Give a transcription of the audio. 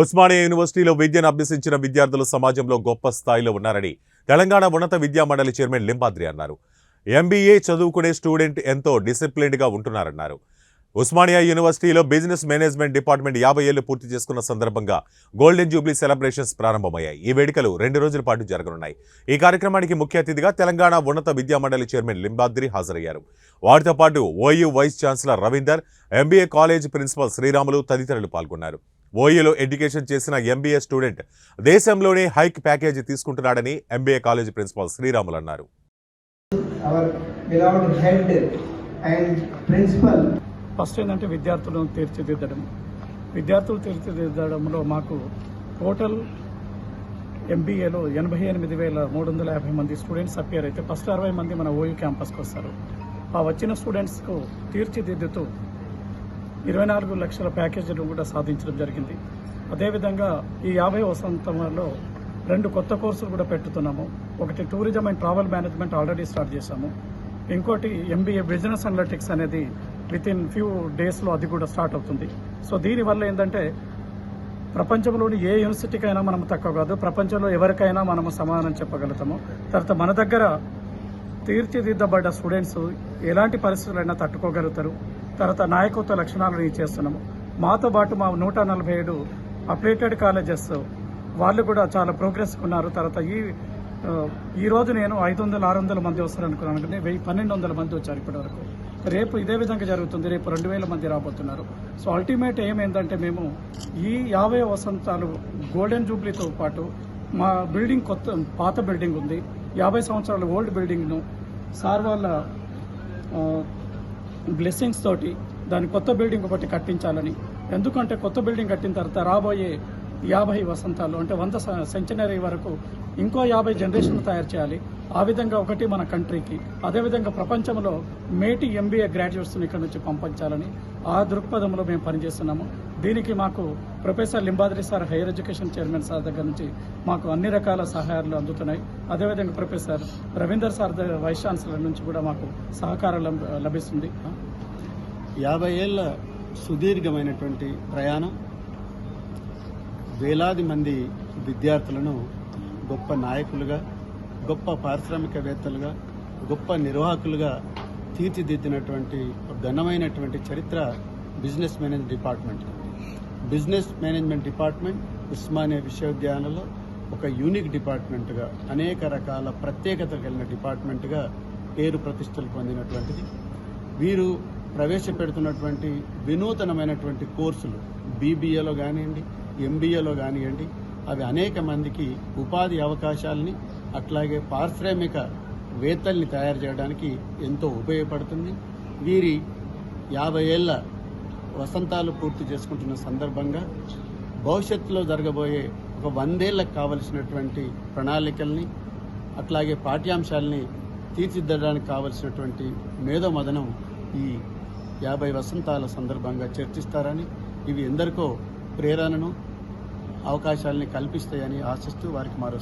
ఉస్మానియా యూనివర్సిటీలో విద్యను అభ్యసించిన విద్యార్థులు సమాజంలో గొప్ప స్థాయిలో ఉన్నారని తెలంగాణ ఉన్నత విద్యా మండలి చైర్మన్ లింబాద్రి అన్నారు. ఎంబీఏ చదువుకునే స్టూడెంట్ ఎంతో డిసిప్లిన్డ్గా ఉంటున్నారన్నారు. ఉస్మానియా యూనివర్సిటీలో బిజినెస్ మేనేజ్మెంట్ డిపార్ట్మెంట్ యాభై ఏళ్ళు పూర్తి చేసుకున్న సందర్భంగా గోల్డెన్ జూబ్లీ సెలబ్రేషన్స్ ప్రారంభమయ్యాయి. ఈ వేడుకలు రెండు రోజుల పాటు జరగనున్నాయి. ఈ కార్యక్రమానికి ముఖ్య అతిథిగా తెలంగాణ ఉన్నత విద్యా మండలి చైర్మన్ లింబాద్రి హాజరయ్యారు. వారితో పాటు OU vice chancellor Ravinder MBA college principal Sriramulu తదితరులు పాల్గొన్నారు. ఓయూలో ఎడ్యుకేషన్ చేసిన ఎంబీఏ స్టూడెంట్ దేశంలోనే హైక్ ప్యాకేజీ తీసుకుంటున్నాడని ఎంబీఏ కాలేజ్ ప్రిన్సిపల్ శ్రీరాములు అన్నారు. ఫస్ట్ ఏంటంటే విద్యార్థులను తీర్చిదిద్దడం. విద్యార్థులు తీర్చిదిద్దడంలో మాకు టోటల్ ఎంబీఏలో ఎనభై ఎనిమిది వేల మూడు వందల యాభై మంది స్టూడెంట్స్ అపియర్ అయితే ఫస్ట్ అరవై మంది మన ఓయూ క్యాంపస్కి వస్తారు. ఆ వచ్చిన స్టూడెంట్స్కు తీర్చిదిద్దుతూ ఇరవై నాలుగు లక్షల ప్యాకేజీలు కూడా సాధించడం జరిగింది. అదేవిధంగా ఈ యాభై వసంతంలో రెండు కొత్త కోర్సులు కూడా పెట్టుతున్నాము. ఒకటి tourism and travel management already start చేశాము. ఇంకోటి ఎంబీఏ బిజినెస్ అనలిటిక్స్ అనేది విత్ ఇన్ ఫ్యూ డేస్లో అది కూడా స్టార్ట్ అవుతుంది. సో దీనివల్ల ఏంటంటే ప్రపంచంలోని ఏ యూనివర్సిటీకైనా మనం తక్కువ కాదు ప్రపంచంలో ఎవరికైనా మనము సమాధానం చెప్పగలుగుతాము. తర్వాత మన దగ్గర తీర్చిదిద్దబడ్డ స్టూడెంట్స్ ఎలాంటి పరిస్థితులైనా తట్టుకోగలుగుతారు. తర్వాత నాయకత్వ లక్షణాలను చేస్తున్నాము. మాతో పాటు మా నూట నలభై ఏడు అప్డేటెడ్ కాలేజెస్ వాళ్ళు కూడా చాలా ప్రోగ్రెస్ ఉన్నారు. తర్వాత ఈ ఈ రోజు నేను ఐదు వందల ఆరు వందల మంది వస్తారు అనుకున్నాను. వెయ్యి పన్నెండు వందల మంది వచ్చారు ఇప్పటి వరకు. రేపు ఇదే విధంగా జరుగుతుంది. రేపు రెండు వేల మంది రాబోతున్నారు. సో అల్టిమేట్ ఏం ఏంటంటే మేము ఈ యాభై వసంతాలు గోల్డెన్ జూబ్లీతో పాటు మా బిల్డింగ్ కొత్త పాత బిల్డింగ్ ఉంది. యాభై సంవత్సరాల ఓల్డ్ బిల్డింగ్ను సార్ వాళ్ళ బ్లెస్సింగ్స్ తోటి దాని కొత్త బిల్డింగ్ ఒకటి కట్టించాలని. ఎందుకంటే కొత్త బిల్డింగ్ కట్టిన తర్వాత రాబోయే యాభై వసంతాలు అంటే వంద సెంచనరీ వరకు ఇంకో యాభై జనరేషన్ తయారు చేయాలి. ఆ విధంగా ఒకటి మన కంట్రీకి అదేవిధంగా ప్రపంచంలో మేటి ఎంబీఏ గ్రాడ్యుయేట్స్ని ఇక్కడ నుంచి పంపించాలని ఆ దృక్పథంలో మేము పనిచేస్తున్నాము. దీనికి మాకు professor Limbadri sir higher education chairman sir దగ్గర నుంచి మాకు అన్ని రకాల సహాయాలు అందుతున్నాయి. అదేవిధంగా professor Ravinder sir vice chancellor నుంచి కూడా మాకు సహకారం లభిస్తుంది. యాభై ఏళ్ళ సుదీర్ఘమైనటువంటి ప్రయాణం వేలాది మంది విద్యార్థులను గొప్ప నాయకులుగా గొప్ప పారిశ్రామికవేత్తలుగా గొప్ప నిర్వాహకులుగా తీర్చిదిద్దినటువంటి ఒక ఘనమైనటువంటి చరిత్ర business management department. Business management department Osmania విశ్వవిద్యాలయంలో ఒక యూనిక్ డిపార్ట్మెంట్గా అనేక రకాల ప్రత్యేకత కలిగిన డిపార్ట్మెంట్గా పేరు ప్రతిష్టలు పొందినటువంటిది. వీరు ప్రవేశపెడుతున్నటువంటి వినూతనమైనటువంటి కోర్సులు బీబీఏలో కానివ్వండి ఎంబీఏలో కానివ్వండి అవి అనేక మందికి ఉపాధి అవకాశాలని అట్లాగే పారిశ్రామిక వేత్తల్ని తయారు చేయడానికి ఎంతో ఉపయోగపడుతుంది. వీరి యాభై ఏళ్ళ వసంతాలు పూర్తి చేసుకుంటున్న సందర్భంగా భవిష్యత్తులో జరగబోయే ఒక వందేళ్ళకు కావలసినటువంటి ప్రణాళికల్ని అట్లాగే పాఠ్యాంశాలని తీర్చిదిద్దడానికి కావలసినటువంటి మేధోమదనం ఈ యాభై వసంతాల సందర్భంగా చర్చిస్తారని ఇవి ఎందరికో ప్రేరణను అవకాశాలని కల్పిస్తాయని ఆశిస్తూ వారికి మరో